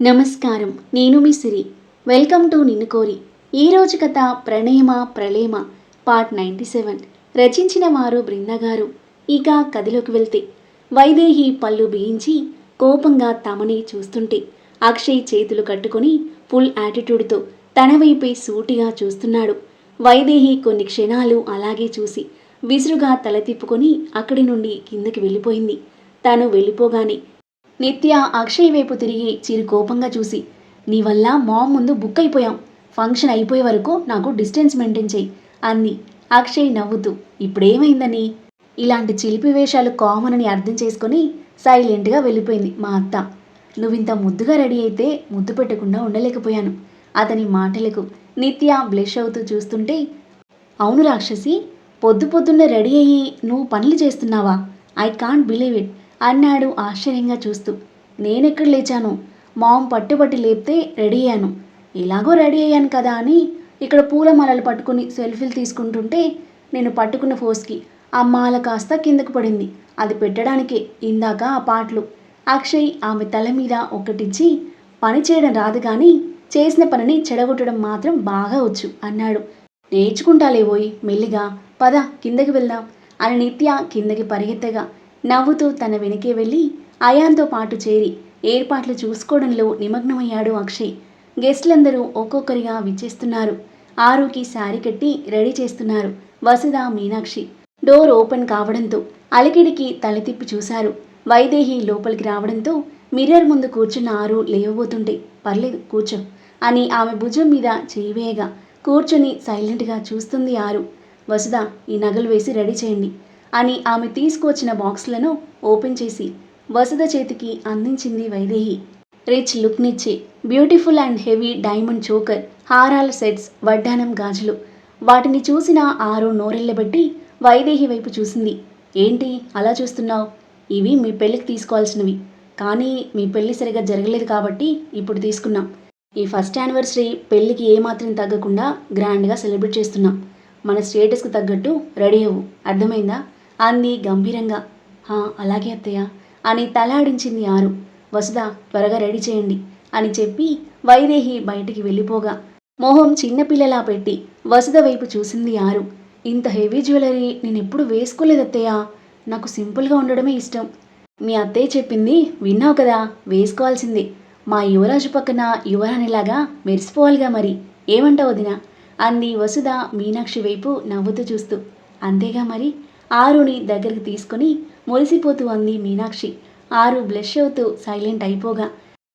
నమస్కారం. నేను మీ సిరి. Welcome to నిన్ను కోరి. ఈరోజు కథ ప్రణేమ ప్రళేమ పార్ట్ నైంటీ సెవెన్. రచించిన వారు బృందగారు ఇక కథలోకి వెళ్తే. వైదేహి పళ్ళు బిగించి కోపంగా తమని చూస్తుంటే అక్షయ్ చేతులు కట్టుకొని ఫుల్ యాటిట్యూడ్తో తన వైపే సూటిగా చూస్తున్నాడు. వైదేహి కొన్ని క్షణాలు అలాగే చూసి విసురుగా తల తిప్పుకొని అక్కడి నుండి కిందకి వెళ్ళిపోయింది. తను వెళ్ళిపోగానే నిత్య అక్షయ్ వైపు తిరిగి చిరు కోపంగా చూసి నీ వల్ల మామ్ ముందు బుక్ అయిపోయాం. ఫంక్షన్ అయిపోయే వరకు నాకు డిస్టెన్స్ మెయింటైన్ చేయి అంది. అక్షయ్ నవ్వుతూ ఇప్పుడేమైందని? ఇలాంటి చిలిపి వేషాలు కామన్ అని అర్థం చేసుకొని సైలెంట్గా వెళ్ళిపోయింది మా అత్త. నువ్వింత ముద్దుగా రెడీ అయితే ముద్దు పెట్టకుండా ఉండలేకపోయాను. అతని మాటలకు నిత్య బ్లెష్ అవుతూ చూస్తుంటే అవును రాక్షసి పొద్దు పొద్దున్న రెడీ అయ్యి నువ్వు పనులు చేస్తున్నావా? I can't believe it. అన్నాడు ఆశ్చర్యంగా చూస్తూ. నేనెక్కడ లేచాను? మామ్ పట్టుబట్టి లేపితే రెడీ అయ్యాను. ఇలాగో రెడీ అయ్యాను కదా అని ఇక్కడ పూల మాలలు పట్టుకుని సెల్ఫీలు తీసుకుంటుంటే నేను పట్టుకున్న ఫోర్స్కి ఆ మాల కాస్త కిందకు పడింది. అది పెట్టడానికే ఇందాక ఆ పాటలు. అక్షయ్ ఆమె తల మీద ఒకటిచ్చి పని చేయడం రాదు కానీ చేసిన పనిని చెడగొట్టడం మాత్రం బాగా వచ్చు అన్నాడు. నేర్చుకుంటాలేవోయ్ మెల్లిగా. పద కిందకి వెళ్దాం అని నిత్య కిందకి పరిగెత్తగా నవ్వుతూ తన వెనకే వెళ్ళి అయాన్తో పాటు చేరి ఏర్పాట్లు చూసుకోవడంలో నిమగ్నమయ్యాడు అక్షయ్. గెస్టులందరూ ఒక్కొక్కరిగా విచ్చేస్తున్నారు. ఆరుకి శారీ కట్టి రెడీ చేస్తున్నారు వసుధ మీనాక్షి. డోర్ ఓపెన్ కావడంతో అలికిడికి తల తిప్పి చూశారు. వైదేహి లోపలికి రావడంతో మిర్రర్ ముందు కూర్చున్న ఆరు లేవబోతుంటే పర్లేదు కూర్చో అని ఆమె భుజం మీద చేయివేయగా కూర్చొని సైలెంట్గా చూస్తుంది ఆరు. వసుధ ఈ నగలు వేసి రెడీ చేయండి. అని ఆమె తీసుకువచ్చిన బాక్సులను ఓపెన్ చేసి వసుధ చేతికి అందించింది Vaidehi. Rich లుక్నిచ్చే beautiful and heavy diamond choker హారాల సెట్స్ వడ్డానం గాజులు. వాటిని చూసిన ఆరు నోరెళ్ళబెట్టి వైదేహి వైపు చూసింది. ఏంటి అలా చూస్తున్నావు? ఇవి మీ పెళ్ళికి తీసుకోవాల్సినవి. కానీ మీ పెళ్ళి సరిగా జరగలేదు కాబట్టి ఇప్పుడు తీసుకున్నాం. ఈ ఫస్ట్ యానివర్సరీ పెళ్ళికి ఏమాత్రం తగ్గకుండా గ్రాండ్గా సెలబ్రేట్ చేస్తున్నాం. మన స్టేటస్కి తగ్గట్టు రెడీ అవ్వు. అర్థమైందా? అంది గంభీరంగా. హా అలాగే అత్తయ్య అని తలాడించింది ఆరు. వసుధ త్వరగా రెడీ చేయండి అని చెప్పి వైదేహి బయటికి వెళ్ళిపోగా. మొహం చిన్నపిల్లలా పెట్టి వసుధ వైపు చూసింది ఆరు. ఇంత హెవీ జ్యువెలరీ నేను ఎప్పుడు వేసుకోలేదు అత్తయ్య. నాకు సింపుల్గా ఉండడమే ఇష్టం. మీ అత్తయ్య చెప్పింది విన్నావు కదా వేసుకోవాల్సిందే. మా యువరాజు పక్కన యువరాణిలాగా మెరిసిపోవాలిగా మరి. ఏమంటావు వదినా? అంది వసుధ మీనాక్షి వైపు నవ్వుతూ చూస్తూ. అంతేగా మరి. ఆరుని దగ్గరికి తీసుకొని మురిసిపోతూ అంది మీనాక్షి. ఆరు బ్లష్ అవుతూ సైలెంట్ అయిపోగా.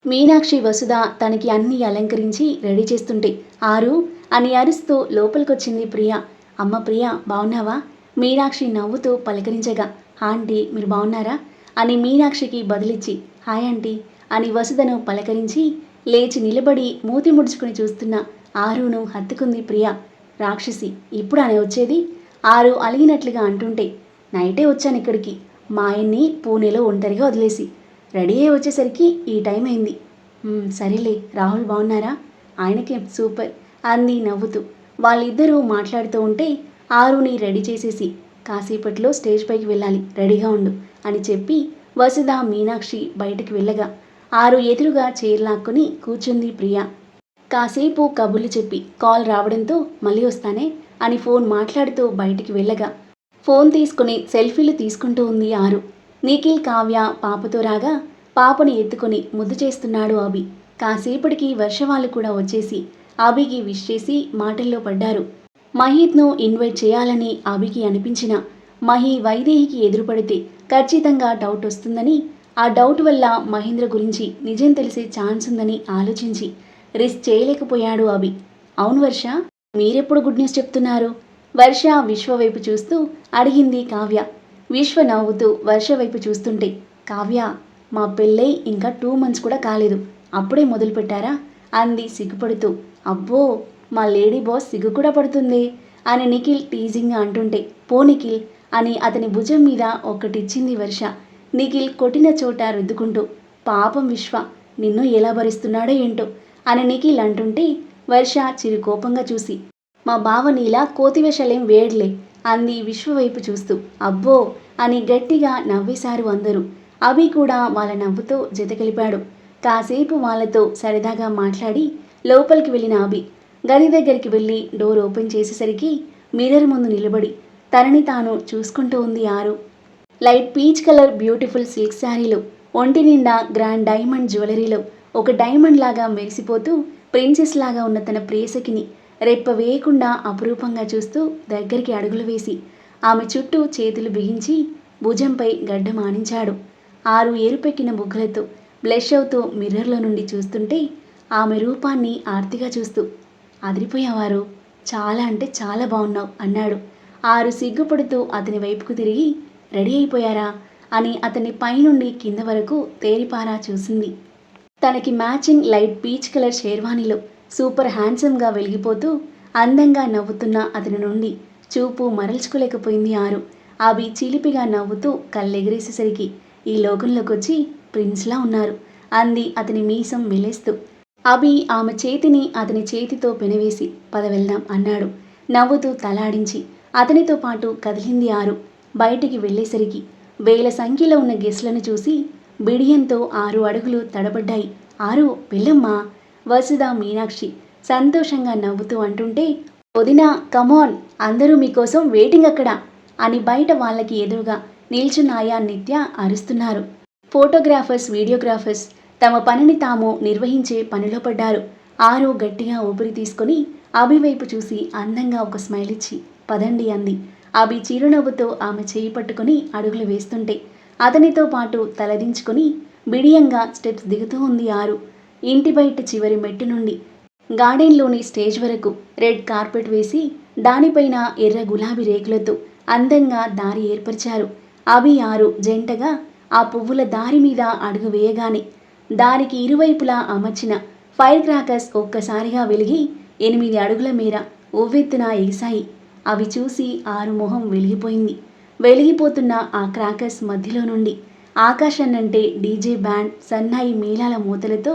మీనాక్షి వసుధ తనకి అన్ని అలంకరించి రెడీ చేస్తుంటే ఆరు అని అరుస్తూ లోపలికొచ్చింది ప్రియ. అమ్మ ప్రియ బాగున్నావా మీనాక్షి నవ్వుతూ పలకరించగా ఆంటీ మీరు బాగున్నారా అని మీనాక్షికి బదిలిచ్చి హాయ్ ఆంటీ అని వసుధను పలకరించి లేచి నిలబడి మూతి ముడుచుకుని చూస్తున్న ఆరును హత్తుకుంది ప్రియ. రాక్షసి ఇప్పుడు అని వచ్చేది? ఆరు అలిగినట్లుగా అంటుంటే నైటే వచ్చాను ఇక్కడికి. మా ఆయన్ని పూణేలో ఒంటరిగా వదిలేసి. రెడీ అయ్యి వచ్చేసరికి ఈ టైం అయింది. సరేలే రాహుల్ బాగున్నారా? ఆయనకేం సూపర్ అంది నవ్వుతూ. వాళ్ళిద్దరూ మాట్లాడుతూ ఉంటే ఆరుని రెడీ చేసేసి కాసేపట్లో స్టేజ్ పైకి వెళ్ళాలి రెడీగా ఉండు అని చెప్పి వసుధ మీనాక్షి బయటికి వెళ్ళగా ఆరు ఎదురుగా చైర్ కూర్చుంది ప్రియా. కాసేపు కబుర్లు చెప్పి కాల్ రావడంతో మళ్ళీ వస్తానే అని ఫోన్ మాట్లాడుతూ బయటికి వెళ్ళగా ఫోన్ తీసుకుని సెల్ఫీలు తీసుకుంటూ ఉంది ఆరు. నిఖిల్ కావ్య పాపతో రాగా పాపని ఎత్తుకొని ముద్దు చేస్తున్నాడు అభి. కాసేపటికి వర్ష వాళ్ళు కూడా వచ్చేసి అభికి విష్ చేసి మాటల్లో పడ్డారు. మహీత్ను ఇన్వైట్ చేయాలని అభికి అనిపించిన మహి వైదేహికి ఎదురుపడితే ఖచ్చితంగా డౌట్ వస్తుందని ఆ డౌట్ వల్ల మహేంద్ర గురించి నిజం తెలిసే ఛాన్స్ ఉందని ఆలోచించి రిస్క్ చేయలేకపోయాడు అభి. అవును వర్ష? మీరెప్పుడు గుడ్ న్యూస్ చెప్తున్నారు? వర్ష విశ్వ వైపు చూస్తూ అడిగింది కావ్య. విశ్వ నవ్వుతూ వర్ష వైపు చూస్తుంటే కావ్య మా పెళ్ళై ఇంకా టూ మంత్స్ కూడా కాలేదు. అప్పుడే మొదలు పెట్టారా? అంది సిగ్గుపడుతూ. అబ్బో మా లేడీ బాస్ సిగ్గు కూడా పడుతుంది అని నిఖిల్ టీజింగ్గా అంటుంటే పో నిఖిల్ అని అతని భుజం మీద ఒక్కటిచ్చింది వర్ష. నిఖిల్ కొట్టిన చోట రుద్దుకుంటూ పాపం విశ్వ నిన్ను ఎలా భరిస్తున్నాడో ఏంటో అని నిఖిల్ అంటుంటే వర్ష చిరు కోపంగా చూసి మా బావ నీలా కోతివేషాలేం వేయడ్లే అంది విశ్వవైపు చూస్తూ. అబ్బో! అని గట్టిగా నవ్వేశారు అందరూ. అభి కూడా వాళ్ళ నవ్వుతో జతకలిపాడు కాసేపు వాళ్ళతో సరదాగా మాట్లాడి లోపలికి వెళ్ళిన అభి గది దగ్గరికి వెళ్ళి డోర్ ఓపెన్ చేసేసరికి మిర్రర్ ముందు నిలబడి తనని తాను చూసుకుంటూ ఉంది Aru. Light peach colour beautiful silk శారీలో ఒంటి నిండా గ్రాండ్ డైమండ్ జ్యువెలరీలో ఒక డైమండ్ లాగా మెరిసిపోతూ ప్రిన్సెస్ లాగా ఉన్న తన ప్రేసకిని రెప్ప వేయకుండా అపురూపంగా చూస్తూ దగ్గరికి అడుగులు వేసి ఆమె చుట్టూ చేతులు బిగించి భుజంపై గడ్డ మానించాడు ఆరు ఏరుపెక్కిన బుగ్గలతో బ్లష్ అవుతూ మిర్రర్లో నుండి చూస్తుంటే ఆమె రూపాన్ని ఆర్తిగా చూస్తూ అదిరిపోయావారు. చాలా అంటే చాలా బాగున్నావు అన్నాడు. ఆరు సిగ్గుపడుతూ అతని వైపుకు తిరిగి రెడీ అయిపోయారా? అని అతని పైనుండి కింద వరకు తేరిపారా చూసింది. తనకి మ్యాచింగ్ లైట్ పీచ్ కలర్ షేర్వానీలో సూపర్ హ్యాండ్సమ్గా వెలిగిపోతూ అందంగా నవ్వుతున్న అతని నుండి చూపు మరల్చుకోలేకపోయింది ఆరు. అవి చిలిపిగా నవ్వుతూ కళ్ళెగిరేసేసరికి ఈ లోకంలోకి వచ్చి ప్రిన్స్లా ఉన్నారు అంది అతని మీసం మెలేస్తూ అభి ఆమె చేతిని అతని చేతితో పెనవేసి పద వెళ్దాం అన్నాడు. నవ్వుతూ తలాడించి అతనితో పాటు కదిలింది ఆరు. బయటికి వెళ్ళేసరికి వేల సంఖ్యలో ఉన్న గెస్ట్లను చూసి బిడియంతో ఆరు అడుగులు తడబడ్డాయి. ఆరు పిల్లమ్మా వసుధ మీనాక్షి సంతోషంగా నవ్వుతూ అంటుంటే వదినా కమాన్ అందరూ మీకోసం వెయిటింగ్ అక్కడ అని బయట వాళ్ళకి ఎదురుగా నిల్చున్నాయా నిత్య అరుస్తున్నారు. ఫోటోగ్రాఫర్స్ వీడియోగ్రాఫర్స్ తమ పనిని తాము నిర్వహించే పనిలో పడ్డారు. ఆరు గట్టిగా ఊపిరి తీసుకొని అభి వైపు చూసి అందంగా ఒక స్మైల్ ఇచ్చి పదండి అంది. అభి చిరునవ్వుతో ఆమె చేయి పట్టుకుని అడుగులు వేస్తుంటే అతనితో పాటు తలదించుకొని బిడియంగా స్టెప్స్ దిగుతూ ఉంది ఆరు. ఇంటి బయట చివరి మెట్టు నుండి గార్డెన్లోని స్టేజ్ వరకు రెడ్ కార్పెట్ వేసి దానిపైన ఎర్ర గులాబీ రేకులతో అందంగా దారి ఏర్పరిచారు. అవి ఆరు జంటగా ఆ పువ్వుల దారి మీద అడుగు వేయగానే దారికి ఇరువైపులా అమర్చిన ఫైర్ క్రాకర్స్ ఒక్కసారిగా వెలిగి ఎనిమిది అడుగుల మేర ఉవ్వెత్తున ఎగిశాయి. అవి చూసి ఆరు మొహం వెలిగిపోయింది. వెలిగిపోతున్న ఆ క్రాకర్స్ మధ్యలో నుండి. ఆకాశాన్నంటే డీజే బ్యాండ్ సన్నాయి మేళాల మూతలతో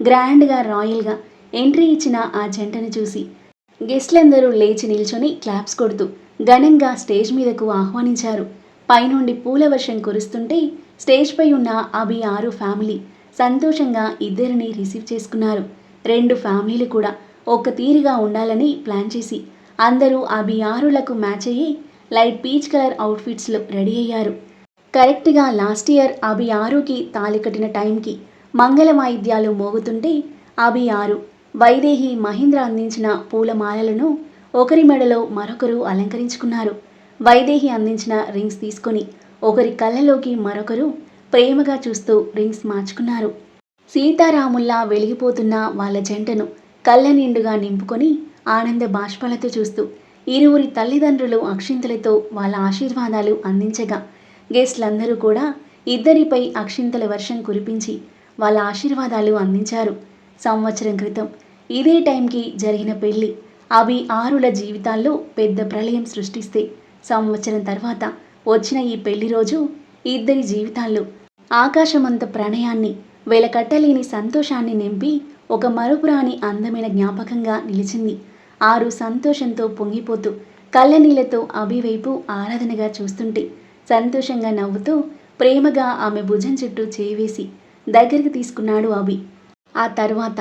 గ్రాండ్గా రాయల్గా ఎంట్రీ ఇచ్చిన ఆ జంటను చూసి గెస్ట్లందరూ లేచి నిల్చొని క్లాప్స్ కొడుతూ ఘనంగా స్టేజ్ మీదకు ఆహ్వానించారు. పైనుండి పూల వర్షం కురుస్తుంటే స్టేజ్పై ఉన్న అభి ఆరు ఫ్యామిలీ సంతోషంగా ఇద్దరిని రిసీవ్ చేసుకున్నారు. రెండు ఫ్యామిలీలు కూడా ఒక్క తీరుగా ఉండాలని ప్లాన్ చేసి అందరూ అభి ఆరులకు మ్యాచ్ అయ్యి లైట్ పీచ్ కలర్ అవుట్ఫిట్స్లో రెడీ అయ్యారు. కరెక్ట్గా లాస్ట్ ఇయర్ అభి ఆరుకి తాలి కట్టిన టైంకి మంగళ వాయిద్యాలు మోగుతుంటే అభి ఆరు వైదేహి మహేంద్ర అందించిన పూలమాలలను ఒకరి మెడలో మరొకరు అలంకరించుకున్నారు. వైదేహి అందించిన రింగ్స్ తీసుకొని ఒకరి కళ్ళలోకి మరొకరు ప్రేమగా చూస్తూ రింగ్స్ మార్చుకున్నారు. సీతారాముల్లా వెలిగిపోతున్న వాళ్ళ జంటను కళ్ళ నిండుగా నింపుకొని ఆనంద బాష్పాలతో చూస్తూ ఇరువురి తల్లిదండ్రులు అక్షింతలతో వాళ్ళ ఆశీర్వాదాలు అందించగా గెస్ట్లందరూ కూడా ఇద్దరిపై అక్షింతల వర్షం కురిపించి వాళ్ళ ఆశీర్వాదాలు అందించారు. సంవత్సరం క్రితం ఇదే టైంకి జరిగిన పెళ్ళి అవి ఆరుల జీవితాల్లో పెద్ద ప్రళయం సృష్టిస్తే సంవత్సరం తర్వాత వచ్చిన ఈ పెళ్ళి రోజు ఇద్దరి జీవితాల్లో ఆకాశమంత ప్రణయాన్ని వెలకట్టలేని సంతోషాన్ని నింపి ఒక మరుపురాని అందమైన జ్ఞాపకంగా నిలిచింది ఆరు సంతోషంతో పొంగిపోతూ కళ్ళనీళ్ళతో అభివైపు ఆరాధనగా చూస్తుంటే సంతోషంగా నవ్వుతూ ప్రేమగా ఆమె భుజం చుట్టూ చేవేసి దగ్గరికి తీసుకున్నాడు అభి. ఆ తర్వాత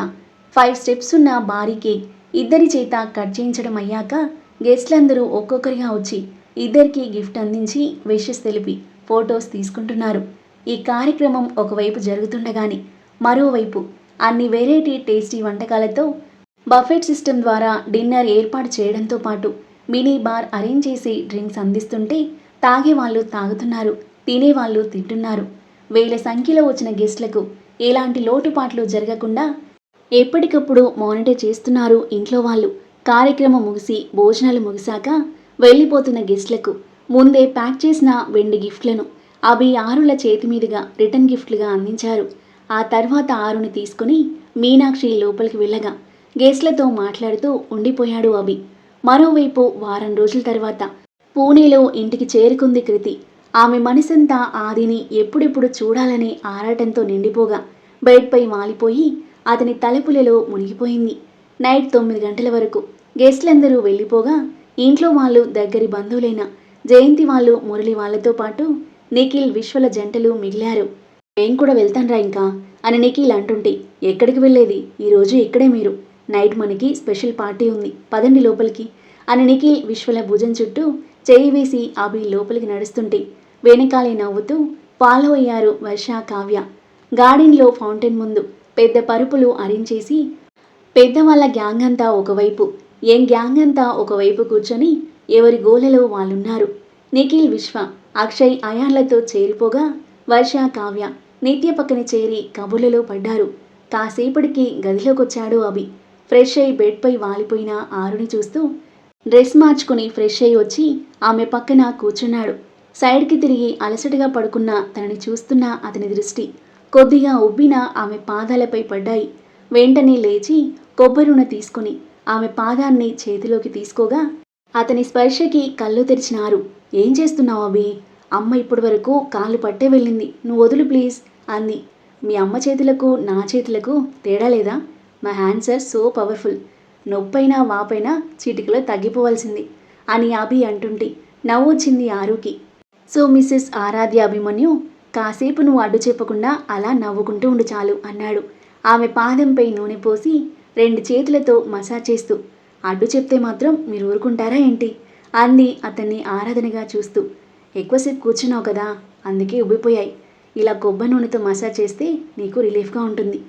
ఫైవ్ స్టెప్స్ ఉన్న భారీ కేక్ ఇద్దరి చేత కట్ చేయించడం అయ్యాక గెస్ట్లందరూ ఒక్కొక్కరిగా వచ్చి ఇద్దరికి గిఫ్ట్ అందించి విషెస్ తెలిపి ఫొటోస్ తీసుకుంటున్నారు. ఈ కార్యక్రమం ఒకవైపు జరుగుతుండగానే మరోవైపు అన్ని వెరైటీ టేస్టీ వంటకాలతో బఫెట్ సిస్టమ్ ద్వారా డిన్నర్ ఏర్పాటు చేయడంతో పాటు మినీ బార్ అరేంజ్ చేసి డ్రింక్స్ అందిస్తుంటే తాగే వాళ్ళు తాగుతున్నారు తినేవాళ్ళు తింటున్నారు. వేల సంఖ్యలో వచ్చిన గెస్ట్లకు ఎలాంటి లోటుపాట్లు జరగకుండా ఎప్పటికప్పుడు మానిటర్ చేస్తున్నారు ఇంట్లో వాళ్ళు. కార్యక్రమం ముగిసి భోజనాలు ముగిశాక వెళ్ళిపోతున్న గెస్ట్లకు ముందే ప్యాక్ చేసిన వెండి గిఫ్ట్లను అవి ఆరుల చేతి మీదుగా రిటర్న్ గిఫ్ట్లుగా అందించారు. ఆ తర్వాత ఆరుని తీసుకుని మీనాక్షి లోపలికి వెళ్ళగా గెస్ట్లతో మాట్లాడుతూ ఉండిపోయాడు అభి. మరోవైపు వారం రోజుల తర్వాత పూణేలో ఇంటికి చేరుకుంది కృతి. ఆమె మనసంతా ఆదిని ఎప్పుడెప్పుడు చూడాలనే ఆరాటంతో నిండిపోగా బెడ్పై వాలిపోయి అతని తలుపులలో మునిగిపోయింది. నైట్ తొమ్మిది గంటల వరకు గెస్ట్లందరూ వెళ్ళిపోగా ఇంట్లో వాళ్ళు దగ్గరి బంధువులైన జయంతి వాళ్ళు మురళి వాళ్ళతో పాటు నిఖిల్ విశ్వల జంటలు మిగిలారు. నేను కూడా వెళ్తాన్రా ఇంకా అని నిఖిల్ అంటుంటే ఎక్కడికి వెళ్ళేది? ఈరోజు ఇక్కడే మీరు. నైట్ మనకి స్పెషల్ పార్టీ ఉంది. పదండి లోపలికి. అని నిఖిల్ విశ్వల భుజం చుట్టూ చేయి వేసి అభి లోపలికి నడుస్తుంటే వెనకాలే నవ్వుతూ ఫాలో అయ్యారు వర్ష కావ్య. గార్డెన్లో ఫౌంటైన్ ముందు పెద్ద పరుపులు అరించేసి పెద్దవాళ్ళ గ్యాంగ్ అంతా ఒకవైపు ఏం గ్యాంగ్ అంతా ఒకవైపు కూర్చొని ఎవరి గోలలో వాళ్ళున్నారు. నిఖిల్ విశ్వ అక్షయ్ అయాన్లతో చేరిపోగా వర్ష కావ్య నిత్య పక్కన చేరి కబుర్లలో పడ్డారు. కాసేపటికి గదిలోకొచ్చాడు అభి. ఫ్రెష్ అయి బెడ్పై వాలిపోయిన ఆరుని చూస్తూ డ్రెస్ మార్చుకుని ఫ్రెష్ అయి వచ్చి ఆమె పక్కన కూర్చున్నాడు. సైడ్కి తిరిగి అలసటగా పడుకున్న తనని చూస్తున్న అతని దృష్టి కొద్దిగా ఉబ్బిన ఆమె పాదాలపై పడ్డాయి. వెంటనే లేచి కొబ్బరిన తీసుకుని ఆమె పాదాన్ని చేతిలోకి తీసుకోగా అతని స్పర్శకి కళ్ళు తెరిచినారు. ఏం చేస్తున్నావు అభి? అమ్మ ఇప్పటి వరకు కాళ్ళు పట్టే వెళ్ళింది. నువ్వు వదులు ప్లీజ్ అంది. మీ అమ్మ చేతులకు నా చేతులకు తేడా లేదా? మా హ్యాండ్స్ ఆర్ సో పవర్ఫుల్ నొప్పైనా వాపైనా చిటికలో తగ్గిపోవాల్సింది అని అభి అంటుంటే నవ్వొచ్చింది ఆరుకి. సో మిస్సెస్ ఆరాధ్య అభిమన్యు కాసేపు నువ్వు అడ్డు చెప్పకుండా అలా నవ్వుకుంటూ ఉండు చాలు అన్నాడు. ఆమె పాదంపై నూనె పోసి రెండు చేతులతో మసాజ్ చేస్తూ అడ్డు చెప్తే మాత్రం మీరు ఊరుకుంటారా ఏంటి? అంది అతన్ని ఆరాధనగా చూస్తూ. ఎక్కువసేపు కూర్చున్నావు కదా అందుకే ఉబ్బిపోయాయి. ఇలా కొబ్బరి నూనెతో మసాజ్ చేస్తే నీకు రిలీఫ్గా ఉంటుంది.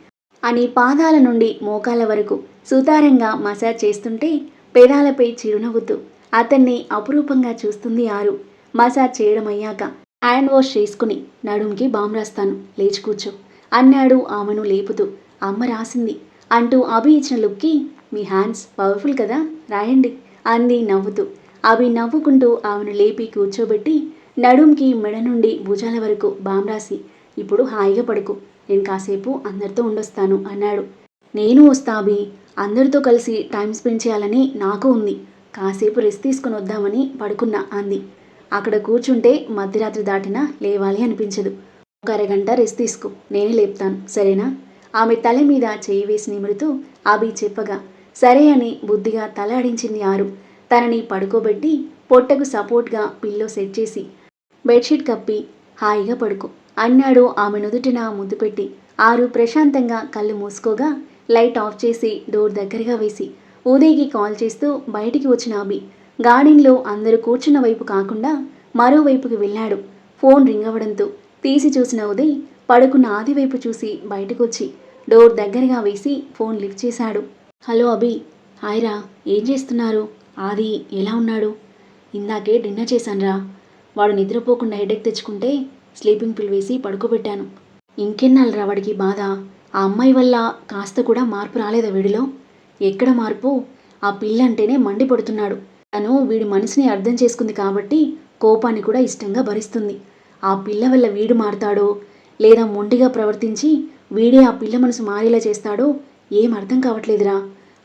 అని పాదాల నుండి మోకాల వరకు సుతారంగా మసాజ్ చేస్తుంటే పెదాలపై చిరునవ్వుతూ అతన్ని అపురూపంగా చూస్తుంది ఆరు. మసాజ్ చేయడం అయ్యాక హ్యాండ్ వాష్ చేసుకుని నడుంకి బామ్ రాస్తాను. లేచి కూర్చో. అన్నాడు ఆమెను లేపుతూ. అమ్మ రాసింది. అంటూ అభి ఇచ్చిన లుక్కి మీ హ్యాండ్స్ పవర్ఫుల్ కదా? రాయండి అంది నవ్వుతూ. అవి నవ్వుకుంటూ ఆమెను లేపి కూర్చోబెట్టి నడుంకి మెడ నుండి భుజాల వరకు బామ్ రాసి ఇప్పుడు హాయిగా పడుకో. నేను కాసేపు అందరితో ఉండొస్తాను అన్నాడు. నేను వస్తా అభి అందరితో కలిసి టైం స్పెండ్ చేయాలని నాకు ఉంది. కాసేపు రెస్ట్ తీసుకుని వద్దామని పడుకున్నా అంది. అక్కడ కూర్చుంటే మధ్యరాత్రి దాటినా లేవాలి అనిపించదు. ఒక అరగంట రెస్ట్ తీసుకో. నేనే లేపుతాను. సరేనా? ఆమె తల మీద చేయి వేసి నిమురుతూ అభి చెప్పగా సరే అని బుద్ధిగా తల ఆడించింది ఆరు. తనని పడుకోబెట్టి పొట్టకు సపోర్ట్గా పిల్లో సెట్ చేసి బెడ్షీట్ కప్పి హాయిగా పడుకో. అన్నాడు ఆమె నుదుటిన ముద్దు పెట్టి. ఆరు ప్రశాంతంగా కళ్ళు మూసుకోగా లైట్ ఆఫ్ చేసి డోర్ దగ్గరగా వేసి. ఉదయ్కి కాల్ చేస్తూ బయటికి వచ్చిన అభి. గార్డెన్లో అందరూ కూర్చున్న వైపు కాకుండా మరోవైపుకి వెళ్ళాడు. ఫోన్ రింగ్ అవ్వడంతో తీసి చూసిన ఉదయ్ పడుకున్న ఆది వైపు చూసి బయటకొచ్చి డోర్ దగ్గరగా వేసి ఫోన్ లిఫ్ట్ చేశాడు. హలో అభి హాయ్రా ఏం చేస్తున్నారు? ఆది ఎలా ఉన్నాడు? ఇందాకే డిన్నర్ చేశానురా. వాడు నిద్రపోకుండా హెడేక్ తెచ్చుకుంటే స్లీపింగ్ పిల్ వేసి పడుకోబెట్టాను. ఇంకెన్నాళ్ళు వాడికి బాధ? ఆ అమ్మాయి వల్ల కాస్త కూడా మార్పు రాలేదా వీడిలో? ఎక్కడ మార్పు? ఆ పిల్ల అంటేనే మండిపడుతున్నాడు. తను వీడి మనసుని అర్థం చేసుకుంది కాబట్టి కోపాన్ని కూడా ఇష్టంగా భరిస్తుంది. ఆ పిల్ల వల్ల వీడు మారతాడో లేదా మొండిగా ప్రవర్తించి వీడే ఆ పిల్ల మనసు మారేలా చేస్తాడో ఏం అర్థం కావట్లేదురా.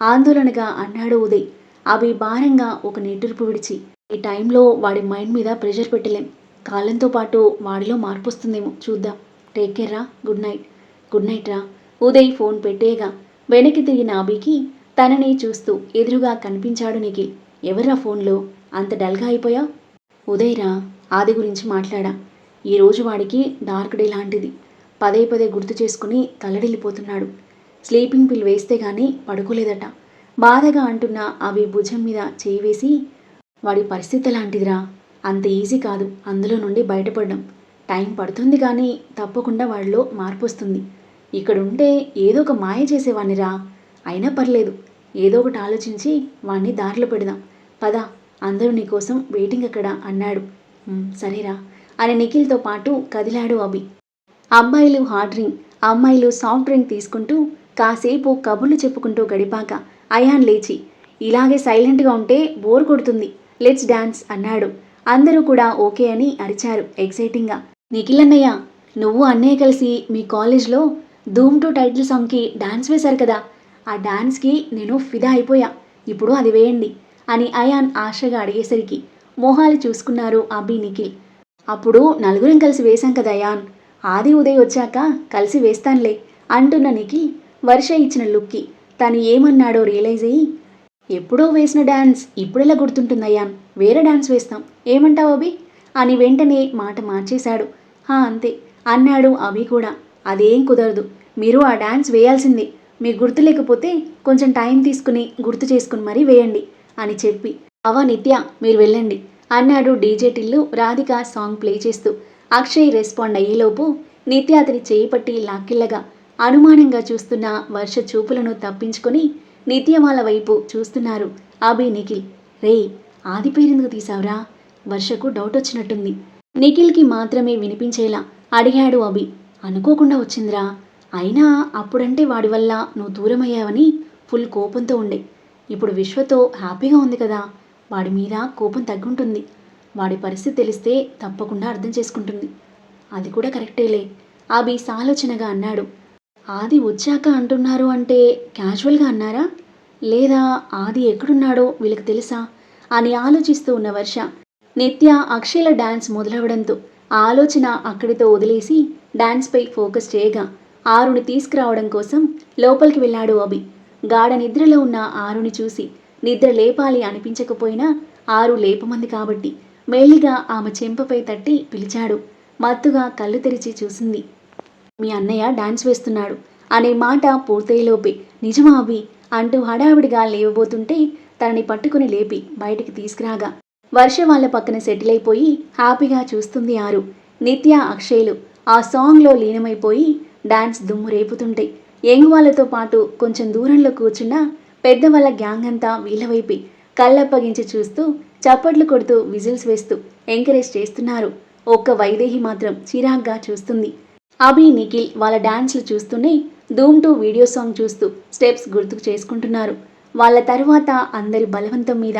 ఆందోళనగా అన్నాడు ఉదయ్. అవి భారంగా ఒక నిట్టూర్పు విడిచి ఈ టైంలో వాడి మైండ్ మీద ప్రెషర్ పెట్టలేం. కాలంతో పాటు వాడిలో మార్పు వస్తుందేమో చూద్దాం. టేక్ కేర్ రా గుడ్ నైట్. గుడ్ నైట్ రా. ఉదయ్ ఫోన్ పెట్టేయగా వెనక్కి తిరిగిన అభికి తనని చూస్తూ ఎదురుగా కనిపించాడు నిఖిల్. ఎవర్రా ఫోన్లో? అంత డల్గా అయిపోయా ఉదయ్ రా ఆది గురించి మాట్లాడా. ఈరోజు వాడికి డార్క్ డే లాంటిది. పదే పదే గుర్తు చేసుకుని తల్లడిల్లిపోతున్నాడు. స్లీపింగ్ పిల్ వేస్తే గానీ పడుకోలేదట. బాధగా అంటున్న అవి భుజం మీద చేయి వేసి వాడి పరిస్థితి లాంటిదిరా అంత ఈజీ కాదు. అందులో నుండి బయటపడడం. టైం పడుతుంది కానీ తప్పకుండా వాడిలో మార్పు వస్తుంది. ఇక్కడ ఉంటే ఏదో ఒక మాయ చేసేవాణ్ణిరా అయినా పర్లేదు. ఏదో ఒకటి ఆలోచించి వాణ్ణి దారిలో పెడదాం. పద అందరూ నీకోసం వెయిటింగ్ అక్కడ అన్నాడు. సరేరా అని నిఖిల్తో పాటు కదిలాడు అభి. అబ్బాయిలు హార్డ్ డ్రింక్ అమ్మాయిలు సాఫ్ట్ డ్రింక్ తీసుకుంటూ కాసేపు కబుర్లు చెప్పుకుంటూ గడిపాక అయాన్ లేచి ఇలాగే సైలెంట్గా ఉంటే బోర్ కొడుతుంది. లెట్స్ డాన్స్ అన్నాడు. అందరూ కూడా ఓకే అని అరిచారు. ఎక్సైటింగ్గా నిఖిల్ అన్నయ్య నువ్వు అన్నయ్య కలిసి మీ కాలేజ్లో ధూమ్ టు టైటిల్ సాంగ్కి డాన్స్ వేశారు కదా ఆ డాన్స్కి నేను ఫిదా అయిపోయా. ఇప్పుడు అది వేయండి అని అయాన్ ఆశగా అడిగేసరికి మొహాలు చూసుకున్నారు అబ్బి నిఖిల్. అప్పుడు నలుగురం కలిసి వేశాం కదా అయాన్. ఆది ఉదయ్ వచ్చాక కలిసి వేస్తానులే అంటున్న నిఖిల్ వర్ష ఇచ్చిన లుక్కి తను ఏమన్నాడో రియలైజ్ అయ్యి ఎప్పుడో వేసిన డాన్స్ ఇప్పుడెలా గుర్తుంటుందయ్యాన్ వేరే డాన్స్ వేస్తాం. ఏమంటావు అభి? అని వెంటనే మాట మార్చేశాడు. హా అంతే. అన్నాడు అభి కూడా. అదేం కుదరదు. మీరు ఆ డాన్స్ వేయాల్సిందే. మీకు గుర్తు లేకపోతే కొంచెం టైం తీసుకుని గుర్తు చేసుకుని మరీ వేయండి అని చెప్పి అవ నిత్య మీరు వెళ్ళండి అన్నాడు DJ Tillu Radhika song play చేస్తూ. అక్షయ్ రెస్పాండ్ అయ్యేలోపు నిత్య అతని చేయి పట్టి లాక్కిల్లగా అనుమానంగా చూస్తున్న వర్ష చూపులను తప్పించుకొని నిత్య వాళ్ళ వైపు చూస్తున్నారు అభి నిఖిల్. రేయ్ ఆది పేరెందుకు తీసావురా? వర్షకు డౌట్ వచ్చినట్టుంది. నిఖిల్కి మాత్రమే వినిపించేలా అడిగాడు అభి. అనుకోకుండా వచ్చిందిరా. అయినా అప్పుడంటే వాడి వల్ల నువ్వు దూరమయ్యావని ఫుల్ కోపంతో ఉండే. ఇప్పుడు విశ్వతో హ్యాపీగా ఉంది కదా. వాడి మీద కోపం తగ్గుంటుంది. వాడి పరిస్థితి తెలిస్తే తప్పకుండా అర్థం చేసుకుంటుంది. అది కూడా కరెక్టేలే. అభి సాలోచనగా అన్నాడు. ఆది వచ్చాక అంటున్నారు అంటే క్యాజువల్గా అన్నారా? లేదా ఆది ఎక్కడున్నాడో వీళ్ళకి తెలుసా? అని ఆలోచిస్తూ ఉన్న వర్ష నిత్య అక్షయల డాన్స్ మొదలవడంతో ఆ ఆలోచన అక్కడితో వదిలేసి డాన్స్పై ఫోకస్ చేయగా ఆరుని తీసుకురావడం కోసం లోపలికి వెళ్ళాడు అభి. గాఢ నిద్రలో ఉన్న ఆరుని చూసి నిద్ర లేపాలి అనిపించకపోయినా ఆరు లేపమంది కాబట్టి మెల్లిగా ఆమె చెంపపై తట్టి పిలిచాడు. మత్తుగా కళ్ళు తెరిచి చూసింది. మీ అన్నయ్య డాన్స్ వేస్తున్నాడు అనే మాట పూర్తయ్యేలోపే నిజమా అభి? అంటూ హడావిడిగా లేవబోతుంటే తనని పట్టుకుని లేపి బయటికి తీసుకురాగా. వర్ష వాళ్ళ పక్కన సెటిల్ అయిపోయి హ్యాపీగా చూస్తుంది ఆరు. నిత్య అక్షయ్లు ఆ సాంగ్లో లీనమైపోయి డాన్స్ దుమ్ము రేపుతుంటాయి యంగ్ వాళ్ళతో పాటు కొంచెం దూరంలో కూర్చున్న పెద్దవాళ్ళ గ్యాంగ్ అంతా వీళ్ళ కళ్ళప్పగించి చూస్తూ చప్పట్లు కొడుతూ విజిల్స్ వేస్తూ ఎంకరేజ్ చేస్తున్నారు. ఒక్క వైదేహి మాత్రం చిరాగ్గా చూస్తుంది. అభి నిఖిల్ వాళ్ళ డాన్స్లు చూస్తూనే ధూమ్ టూ వీడియో సాంగ్ చూస్తూ స్టెప్స్ గుర్తుకు చేసుకుంటున్నారు. వాళ్ళ తర్వాత అందరి బలవంతం మీద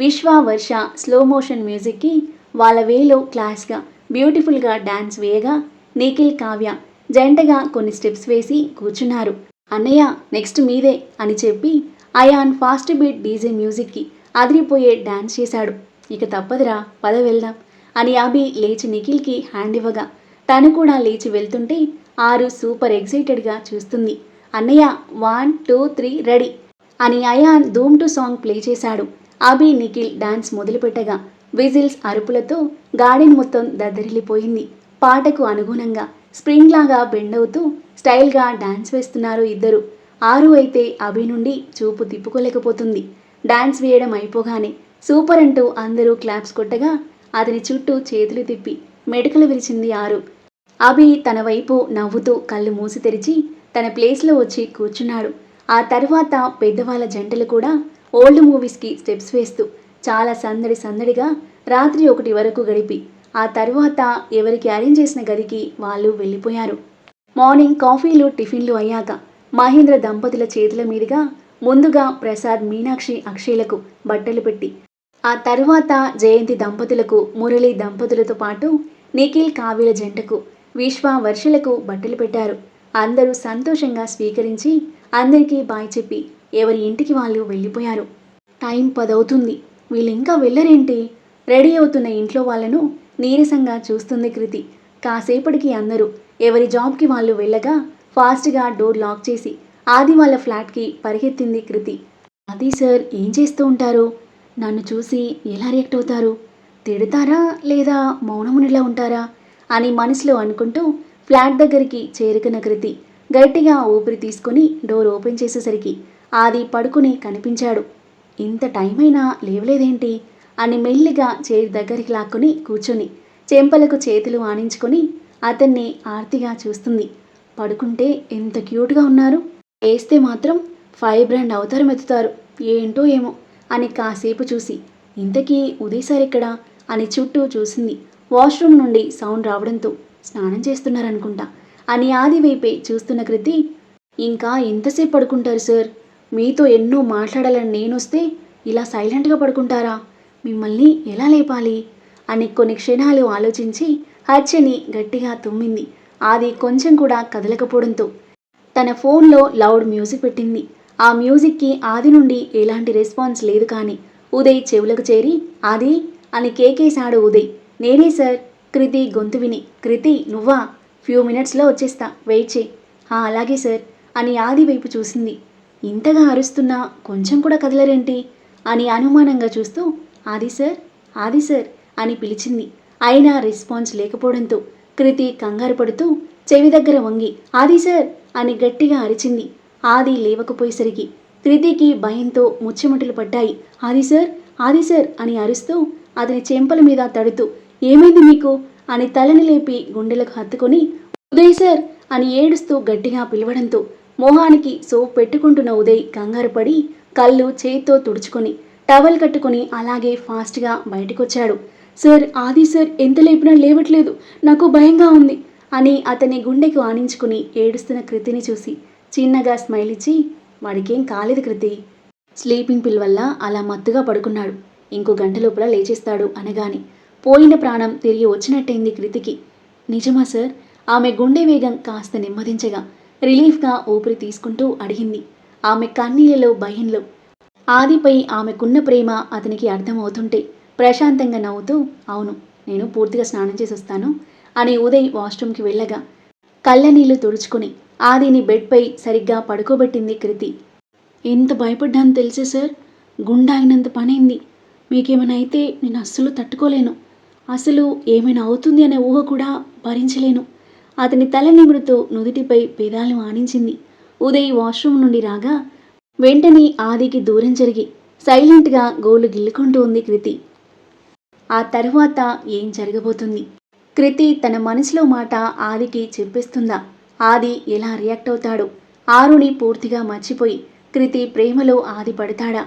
విశ్వ వర్ష స్లో మోషన్ మ్యూజిక్కి వాళ్ళ వేలో క్లాస్గా బ్యూటిఫుల్గా డాన్స్ వేయగా నిఖిల్ కావ్య జంటగా కొన్ని స్టెప్స్ వేసి కూర్చున్నారు. అన్నయ్య నెక్స్ట్ మీదే అని చెప్పి అయాన్ ఫాస్ట్ బీట్ డీజే మ్యూజిక్కి అదిరిపోయే డాన్స్ చేశాడు. ఇక తప్పదురా పద వెళ్దాం అని అభి లేచి నిఖిల్కి హ్యాండ్ ఇవ్వగా తను కూడా లేచి వెళ్తుంటే ఆరు సూపర్ ఎగ్జైటెడ్గా చూస్తుంది. అన్నయ్య వన్ టూ త్రీ రెడీ అని Ayaan Dhoom two song play చేశాడు. అభి నిఖిల్ డాన్స్ మొదలుపెట్టగా విజిల్స్ అరుపులతో గార్డెన్ మొత్తం దద్దరిల్లిపోయింది. పాటకు అనుగుణంగా స్ప్రింగ్ లాగా బెండ్ అవుతూ స్టైల్గా డాన్స్ వేస్తున్నారు ఇద్దరు. ఆరు అయితే అభి నుండి చూపు తిప్పుకోలేకపోతుంది. డాన్స్ వేయడం అయిపోగానే సూపర్ అంటూ అందరూ క్లాప్స్ కొట్టగా అతని చుట్టూ చేతులు తిప్పి మెడకలు విరిచింది ఆరు. అభి తన వైపు నవ్వుతూ కళ్ళు మూసి తెరిచి తన ప్లేస్లో వచ్చి కూర్చున్నాడు. ఆ తర్వాత పెద్దవాళ్ళ జంటలు కూడా ఓల్డ్ మూవీస్కి స్టెప్స్ వేస్తూ చాలా సందడి సందడిగా రాత్రి ఒకటి వరకు గడిపి ఆ తర్వాత ఎవరికి అరేంజ్ చేసిన గదికి వాళ్ళు వెళ్ళిపోయారు. మార్నింగ్ కాఫీలు టిఫిన్లు అయ్యాక మహేంద్ర దంపతుల చేతుల మీదుగా ముందుగా ప్రసాద్ మీనాక్షి అక్షయ్లకు బట్టలు పెట్టి ఆ తర్వాత జయంతి దంపతులకు మురళి దంపతులతో పాటు నిఖిల్ కావ్యల జంటకు విశ్వ వర్షలకు బట్టలు పెట్టారు. అందరూ సంతోషంగా స్వీకరించి అందరికీ బాయ్ చెప్పి ఎవరి ఇంటికి వాళ్ళు వెళ్ళిపోయారు. టైం పదవుతుంది. వీళ్ళు ఇంకా వెళ్ళరేంటి? రెడీ అవుతున్న ఇంట్లో వాళ్ళను నీరసంగా చూస్తుంది కృతి. కాసేపటికి అందరూ ఎవరి జాబ్కి వాళ్ళు వెళ్ళగా ఫాస్ట్గా డోర్ లాక్ చేసి ఆది వాళ్ళ ఫ్లాట్కి పరిగెత్తింది కృతి. అది సార్ ఏం చేస్తూ ఉంటారు? నన్ను చూసి ఎలా రియాక్ట్ అవుతారు? తిడతారా లేదా మౌనమునిలా ఉంటారా? అని మనసులో అనుకుంటూ ఫ్లాట్ దగ్గరికి చేరుకున్న కృతి గట్టిగా ఊపిరి తీసుకొని డోర్ ఓపెన్ చేసేసరికి ఆది పడుకుని కనిపించాడు. ఇంత టైం అయినా లేవలేదేంటి? అని మెల్లిగా చేరి దగ్గరికి లాక్కుని కూర్చొని చెంపలకు చేతులు ఆనించుకొని అతన్ని ఆర్తిగా చూస్తుంది. పడుకుంటే ఎంత క్యూట్గా ఉన్నారు? వేస్తే మాత్రం ఫైవ్ బ్రాండ్ అవతారం ఎత్తుతారు. ఏంటో ఏమో? అని కాసేపు చూసి ఇంతకీ ఉదయసారి ఇక్కడ అని చుట్టూ చూసింది. వాష్రూమ్ నుండి సౌండ్ రావడంతో స్నానం చేస్తున్నారనుకుంటా అని ఆది వైపే చూస్తున్న కృతి ఇంకా ఎంతసేపు పడుకుంటారు సార్? మీతో ఎన్నో మాట్లాడాలని నేనొస్తే ఇలా సైలెంట్గా పడుకుంటారా? మిమ్మల్ని ఎలా లేపాలి? అని కొన్ని క్షణాలు ఆలోచించి హర్షని గట్టిగా తుమ్మింది. ఆది కొంచెం కూడా కదలకపోవడంతో తన ఫోన్లో లౌడ్ మ్యూజిక్ పెట్టింది. ఆ మ్యూజిక్కి ఆది నుండి ఎలాంటి రెస్పాన్స్ లేదు కానీ ఉదయ్ చెవులకు చేరి ఆది అని కేకేశాడు ఉదయ్. నేనే సార్ కృతి గొంతు విని కృతి నువ్వా? ఫ్యూ మినిట్స్లో వచ్చేస్తా. వెయిట్ చేయి. అలాగే సార్ అని ఆది వైపు చూసింది. ఇంతగా అరుస్తున్నా కొంచెం కూడా కదలరేంటి? అని అనుమానంగా చూస్తూ ఆది సార్ ఆది సార్ అని పిలిచింది. అయినా రెస్పాన్స్ లేకపోవడంతో కృతి కంగారు పడుతూ చెవి దగ్గర వంగి ఆది సార్ అని గట్టిగా అరిచింది. ఆది లేవకపోయేసరికి కృతికి భయంతో ముచ్చెమటలు పడ్డాయి. ఆది సార్ ఆది సార్ అని అరుస్తూ అతని చెంపల మీద తడుతూ ఏమైంది మీకు? అని తలని లేపి గుండెలకు హత్తుకొని ఉదయ్ సార్ అని ఏడుస్తూ గట్టిగా పిలవడంతో మొహానికి సోప్ పెట్టుకుంటున్న ఉదయ్ కంగారు పడి కళ్ళు చేత్తో తుడుచుకొని టవల్ కట్టుకొని అలాగే ఫాస్ట్గా బయటకొచ్చాడు. సార్ ఆది సార్ ఎంత లేపినా లేవట్లేదు. నాకు భయంగా ఉంది అని అతని గుండెకు ఆనించుకుని ఏడుస్తున్న కృతిని చూసి చిన్నగా స్మైల్ ఇచ్చి వాడికేం కాలేదు కృతి. స్లీపింగ్ పిల్ వల్ల అలా మత్తుగా పడుకున్నాడు. ఇంకో గంట లోపల లేచేస్తాడు అనగాని పోయిన ప్రాణం తిరిగి వచ్చినట్టయింది కృతికి. నిజమా సార్? ఆమె గుండె వేగం కాస్త నెమ్మదించగా రిలీఫ్గా ఊపిరి తీసుకుంటూ అడిగింది. ఆమె కన్నీళ్ళలో భయంలో. ఆదిపై ఆమెకున్న ప్రేమ అతనికి అర్థమవుతుంటే ప్రశాంతంగా నవ్వుతూ అవును నేను పూర్తిగా స్నానం చేసి వస్తాను అని ఉదయ్ వాష్రూమ్కి వెళ్ళగా కళ్ళనీళ్ళు తుడుచుకుని ఆదిని బెడ్పై సరిగ్గా పడుకోబెట్టింది కృతి. ఎంత భయపడ్డాను తెలుసే సార్? గుండె అయినంత పనైంది. మీకేమైనా అయితే నేను అస్సలు తట్టుకోలేను. అసలు ఏమైనా అవుతుంది అనే ఊహ కూడా భరించలేను. అతని తల నిమురుతూ నుదుటిపై పెదాలు ఆనించింది. ఉదయ్ వాష్రూమ్ నుండి రాగా వెంటనే ఆదికి దూరం జరిగి సైలెంట్గా గోలు గిల్లుకుంటూ ఉంది కృతి. ఆ తరువాత ఏం జరగబోతుంది? కృతి తన మనసులో మాట ఆదికి చెప్పేస్తుందా? ఆది ఎలా రియాక్ట్ అవుతాడు? ఆరుని పూర్తిగా మర్చిపోయి కృతి ప్రేమలో ఆది పడతాడా?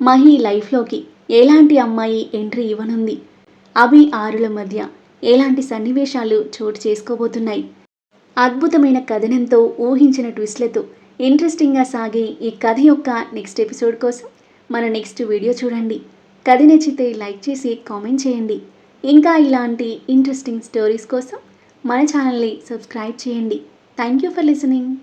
మహి లైఫ్లోకి ఎలాంటి అమ్మాయి ఎంట్రీ ఇవ్వనుంది? అభి ఆరుల మధ్య ఎలాంటి సన్నివేశాలు చోటు చేసుకోబోతున్నాయి? అద్భుతమైన కథనంతో ఊహించిన ట్విస్ట్లతో ఇంట్రెస్టింగ్గా సాగే ఈ కథ యొక్క నెక్స్ట్ ఎపిసోడ్ కోసం మన నెక్స్ట్ వీడియో చూడండి. కథ నచ్చితే లైక్ చేసి కామెంట్ చేయండి. ఇంకా ఇలాంటి ఇంట్రెస్టింగ్ స్టోరీస్ కోసం మన ఛానల్ని సబ్స్క్రైబ్ చేయండి. Thank you for listening.